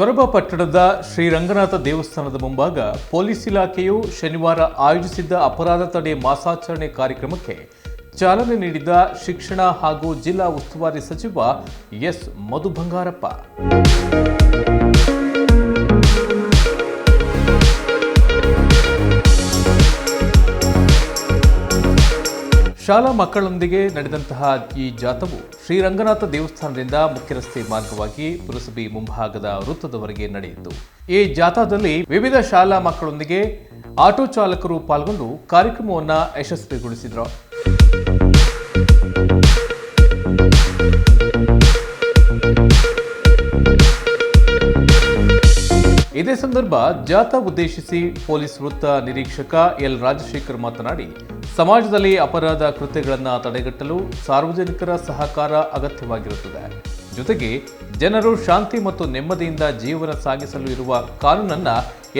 ಸೊರಬ ಪಟ್ಟಣದ ಶ್ರೀರಂಗನಾಥ ದೇವಸ್ಥಾನದ ಮುಂಭಾಗ ಪೊಲೀಸ್ ಇಲಾಖೆಯು ಶನಿವಾರ ಆಯೋಜಿಸಿದ್ದ ಅಪರಾಧ ತಡೆ ಮಾಸಾಚರಣೆ ಕಾರ್ಯಕ್ರಮಕ್ಕೆ ಚಾಲನೆ ನೀಡಿದ ಶಿಕ್ಷಣ ಹಾಗೂ ಜಿಲ್ಲಾ ಉಸ್ತುವಾರಿ ಸಚಿವ ಎಸ್ ಮಧು ಬಂಗಾರಪ್ಪ ಶಾಲಾ ಮಕ್ಕಳೊಂದಿಗೆ ನಡೆದಂತಹ ಈ ಜಾಥವು ಶ್ರೀರಂಗನಾಥ ದೇವಸ್ಥಾನದಿಂದ ಮುಖ್ಯ ರಸ್ತೆ ಮಾರ್ಗವಾಗಿ ಪುರಸಭೆ ಮುಂಭಾಗದ ವೃತ್ತದವರೆಗೆ ನಡೆಯಿತು. ಈ ಜಾಥಾದಲ್ಲಿ ವಿವಿಧ ಶಾಲಾ ಮಕ್ಕಳೊಂದಿಗೆ ಆಟೋ ಚಾಲಕರು ಪಾಲ್ಗೊಂಡು ಕಾರ್ಯಕ್ರಮವನ್ನು ಯಶಸ್ವಿಗೊಳಿಸಿದರು. ಇದೇ ಸಂದರ್ಭ ಜಾಥಾ ಉದ್ದೇಶಿಸಿ ಪೊಲೀಸ್ ವೃತ್ತ ನಿರೀಕ್ಷಕ ಎಲ್ ರಾಜಶೇಖರ್ ಮಾತನಾಡಿ ಸಮಾಜದಲ್ಲಿ ಅಪರಾಧ ಕೃತ್ಯಗಳನ್ನು ತಡೆಗಟ್ಟಲು ಸಾರ್ವಜನಿಕರ ಸಹಕಾರ ಅಗತ್ಯವಾಗಿರುತ್ತದೆ. ಜೊತೆಗೆ ಜನರು ಶಾಂತಿ ಮತ್ತು ನೆಮ್ಮದಿಯಿಂದ ಜೀವನ ಸಾಗಿಸಲು ಇರುವ ಕಾನೂನನ್ನ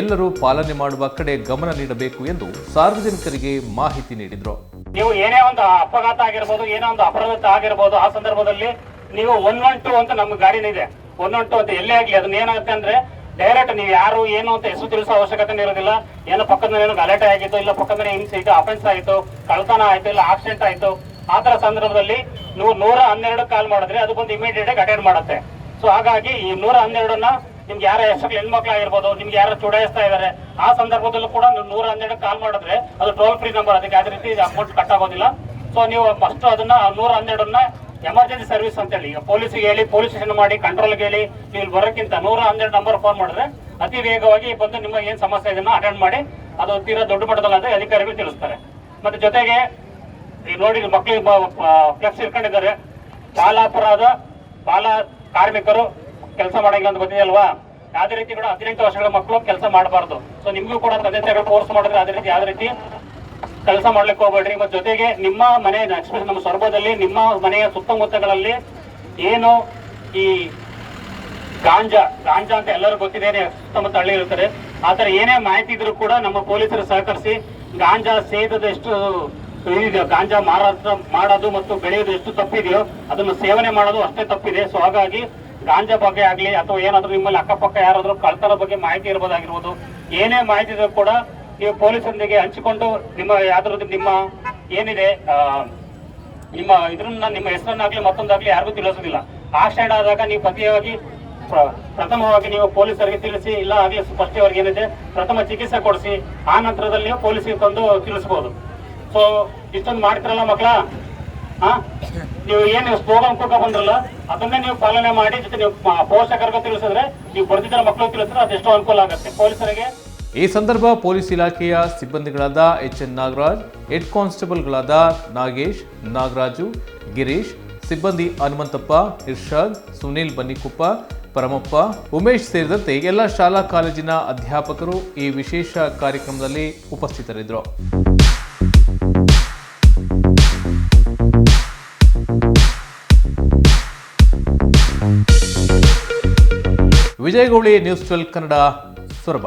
ಎಲ್ಲರೂ ಪಾಲನೆ ಮಾಡುವ ಕಡೆ ಗಮನ ನೀಡಬೇಕು ಎಂದು ಸಾರ್ವಜನಿಕರಿಗೆ ಮಾಹಿತಿ ನೀಡಿದರು. ನೀವು ಏನೇ ಒಂದು ಅಪಘಾತ ಆಗಿರ್ಬೋದು, ಏನೇ ಒಂದು ಅಪರಾಧ ಆಗಿರ್ಬೋದು, ಆ ಸಂದರ್ಭದಲ್ಲಿ ನೀವು ಒನ್ ಒನ್ ಟು ಅಂತ ನಮ್ಮ ಗಾಡಿನಿದೆ ಒನ್ ಒನ್ ಟು ಅಂತ ಎಲ್ಲೇ ಆಗಲಿ ಅದನ್ನ ಏನಾಗುತ್ತೆ ಅಂದ್ರೆ ಡೈರೆಕ್ಟ್ ನೀವು ಯಾರು, ಏನು ಅಂತ ಹೆಸರು ತಿಳಿಸೋ ಅವಶ್ಯಕತೆ ಇರೋದಿಲ್ಲ. ಏನೋ ಪಕ್ಕದ ಏನೋ ಗಲಾಟೆ ಆಗಿತ್ತು, ಇಲ್ಲ ಪಕ್ಕದ ಹಿಂಸೆ ಆಯಿತು ಅಫೆನ್ಸ್ ಆಯಿತು ಕಳ್ತನ ಆಯಿತು, ಇಲ್ಲ ಆಕ್ಸಿಡೆಂಟ್ ಆಯ್ತು, ಆ ಥರ ಸಂದರ್ಭದಲ್ಲಿ ನೀವು ನೂರ ಹನ್ನೆರಡು ಕಾಲ್ ಮಾಡಿದ್ರೆ ಅದು ಬಂದು ಇಮಿಡಿಯೇಟ್ ಆಗಿ ಅಟೆಂಡ್ ಮಾಡುತ್ತೆ. ಸೊ ಹಾಗಾಗಿ ಈ ನೂರ ಹನ್ನೆರಡನ್ನ ನಿಮ್ಗೆ ಯಾರ ಹೆಸರು ಹೆಣ್ಮಕ್ಳು ಆಗಿರ್ಬೋದು, ನಿಮ್ಗೆ ಯಾರು ಚುಡಾಯಿಸ್ತಾ ಇದ್ದಾರೆ ಆ ಸಂದರ್ಭದಲ್ಲೂ ಕೂಡ ನೀವು ನೂರ ಹನ್ನೆರಡು ಕಾಲ್ ಮಾಡಿದ್ರೆ ಅದು ಟೋಲ್ ಫ್ರೀ ನಂಬರ್ ಅದಕ್ಕೆ ಯಾವುದೇ ರೀತಿ ಅಮೌಂಟ್ ಕಟ್ ಆಗೋದಿಲ್ಲ. ಸೊ ನೀವು ಫಸ್ಟ್ ಅದನ್ನ ನೂರ ಹನ್ನೆರಡನ್ನ ಎಮರ್ಜೆನ್ಸಿ ಸರ್ವಿಸ್ ಅಂತ ಹೇಳಿ ಈಗ ಪೊಲೀಸಿಗೆ ಹೇಳಿ, ಪೊಲೀಸ್ ಸ್ಟೇಷನ್ ಮಾಡಿ, ಕಂಟ್ರೋಲ್ಗೆ ಹೇಳಿ, ನೀವು ಬರೋಕ್ಕಿಂತ ನೂರ ಹನ್ನೆರಡು ನಂಬರ್ ಫೋನ್ ಮಾಡಿದ್ರೆ ಅತಿ ವೇಗವಾಗಿ ಬಂದು ನಿಮ್ಮ ಏನು ಸಮಸ್ಯೆ ಇದನ್ನ ಅಟೆಂಡ್ ಮಾಡಿ, ಅದು ತೀರಾ ದೊಡ್ಡ ಮಟ್ಟದಲ್ಲಿ ಅಧಿಕಾರಿಗಳು ತಿಳಿಸ್ತಾರೆ. ಮತ್ತೆ ಜೊತೆಗೆ ಈಗ ನೋಡಿ ಮಕ್ಕಳಿಗೆ ಫ್ಲೆಕ್ಸ್ ಇಟ್ಕೊಂಡಿದ್ದಾರೆ. ಬಾಲ ಅಪರಾಧ ಬಾಲ ಕಾರ್ಮಿಕರು ಕೆಲಸ ಮಾಡಂಗಿಲ್ಲ ಅಂತ ಗೊತ್ತಿದೆ ಅಲ್ವಾ ಯಾವ್ದೇ ರೀತಿ ಕೂಡ ಹದಿನೆಂಟು ವರ್ಷಗಳ ಮಕ್ಕಳು ಕೆಲಸ ಮಾಡಬಾರ್ದು. ಸೊ ನಿಮಗೂ ಕೂಡ ತಂದೆ ತಾಯಿಗಳು ಕೋರ್ಸ್ ಮಾಡಿದ್ರೆ ಅದೇ ರೀತಿ, ಯಾವ್ದೇ ರೀತಿ ಕೆಲಸ ಮಾಡ್ಲಿಕ್ಕೆ ಹೋಗ್ಬೇಡ್ರಿ. ಮತ್ತೆ ಜೊತೆಗೆ ನಿಮ್ಮ ಮನೆ ಎಕ್ಸ್ಪ್ರೆಸ್ ನಮ್ಮ ಸ್ವರ್ಭದಲ್ಲಿ ನಿಮ್ಮ ಮನೆಯ ಸುತ್ತಮುತ್ತಗಳಲ್ಲಿ ಏನು ಈ ಗಾಂಜಾ ಗಾಂಜಾ ಅಂತ ಎಲ್ಲರೂ ಗೊತ್ತಿದೆ ಸುತ್ತಮುತ್ತ ಹಳ್ಳಿ ಇರ್ತಾರೆ ಆ ತರ ಏನೇ ಮಾಹಿತಿ ಇದ್ರೂ ಕೂಡ ನಮ್ಮ ಪೊಲೀಸರು ಸಹಕರಿಸಿ ಗಾಂಜಾ ಸೇದದಷ್ಟು ಇದೆಯೋ ಗಾಂಜಾ ಮಾರಾಟ ಮಾಡೋದು ಮತ್ತು ಬೆಳೆಯೋದು ಎಷ್ಟು ತಪ್ಪಿದೆಯೋ ಅದನ್ನು ಸೇವನೆ ಮಾಡೋದು ಅಷ್ಟೇ ತಪ್ಪಿದೆ. ಸೊ ಹಾಗಾಗಿ ಗಾಂಜಾ ಬಗ್ಗೆ ಆಗಲಿ ಅಥವಾ ಏನಾದರೂ ನಿಮ್ಮಲ್ಲಿ ಅಕ್ಕಪಕ್ಕ ಯಾರಾದರೂ ಕಳ್ತನ ಬಗ್ಗೆ ಮಾಹಿತಿ ಇರ್ಬೋದಾಗಿರ್ಬೋದು. ಏನೇ ಮಾಹಿತಿ ಇದ್ರೂ ಕೂಡ ನೀವು ಪೊಲೀಸರೊಂದಿಗೆ ಹಂಚಿಕೊಂಡು ನಿಮ್ಮ ಯಾವ್ದ್ರದ್ದು ನಿಮ್ಮ ಏನಿದೆ ನಿಮ್ಮ ಇದ್ರನ್ನ ನಿಮ್ಮ ಹೆಸರನ್ನಾಗ್ಲಿ ಮತ್ತೊಂದಾಗ್ಲಿ ಯಾರಿಗೂ ತಿಳಿಸೋದಿಲ್ಲ. ಆಕ್ಸಿಡೆಂಟ್ ಆದಾಗ ನೀವು ಪ್ರತಿಯಾಗಿ ಪ್ರಥಮವಾಗಿ ನೀವು ಪೊಲೀಸರಿಗೆ ತಿಳಿಸಿ, ಇಲ್ಲ ಆಗ್ಲಿ ಅವ್ರಿಗೆ ಏನಿದೆ, ಪ್ರಥಮ ಚಿಕಿತ್ಸೆ ಕೊಡಿಸಿ, ಆ ನಂತರದಲ್ಲಿ ನೀವು ತಂದು ತಿಳಿಸ್ಬೋದು. ಸೊ ಇಷ್ಟೊಂದು ಮಾಡ್ತಿರಲ್ಲ ಮಕ್ಕಳ? ಹಾ ನೀವು ಏನು ಸ್ಲೋಗನ್ ಕೂಡ ಬಂದ್ರಲ್ಲ, ಅದನ್ನೇ ನೀವು ಪಾಲನೆ ಮಾಡಿ, ಜೊತೆ ನೀವು ಪೋಷಕರಿಗೂ ತಿಳಿಸಿದ್ರೆ, ನೀವು ಬರ್ತಿದ್ರೆ ಮಕ್ಕಳು ತಿಳಿಸಿದ್ರೆ ಅದೆಷ್ಟೋ ಅನುಕೂಲ ಆಗುತ್ತೆ. ಪೊಲೀಸರಿಗೆ ಈ ಸಂದರ್ಭ ಪೊಲೀಸ್ ಇಲಾಖೆಯ ಸಿಬ್ಬಂದಿಗಳಾದ ಎಚ್ ಎನ್ ನಾಗರಾಜ್, ಹೆಡ್ ಕಾನ್ಸ್ಟೇಬಲ್ಗಳಾದ ನಾಗೇಶ್, ನಾಗರಾಜು, ಗಿರೀಶ್, ಸಿಬ್ಬಂದಿ ಹನುಮಂತಪ್ಪ, ಇರ್ಷಾದ್, ಸುನೀಲ್ ಬನ್ನಿಕುಪ್ಪ, ಪರಮಪ್ಪ, ಉಮೇಶ್ ಸೇರಿದಂತೆ ಎಲ್ಲ ಶಾಲಾ ಕಾಲೇಜಿನ ಅಧ್ಯಾಪಕರು ಈ ವಿಶೇಷ ಕಾರ್ಯಕ್ರಮದಲ್ಲಿ ಉಪಸ್ಥಿತರಿದ್ದರು. Vijayagowli news twelve Kannada Soraba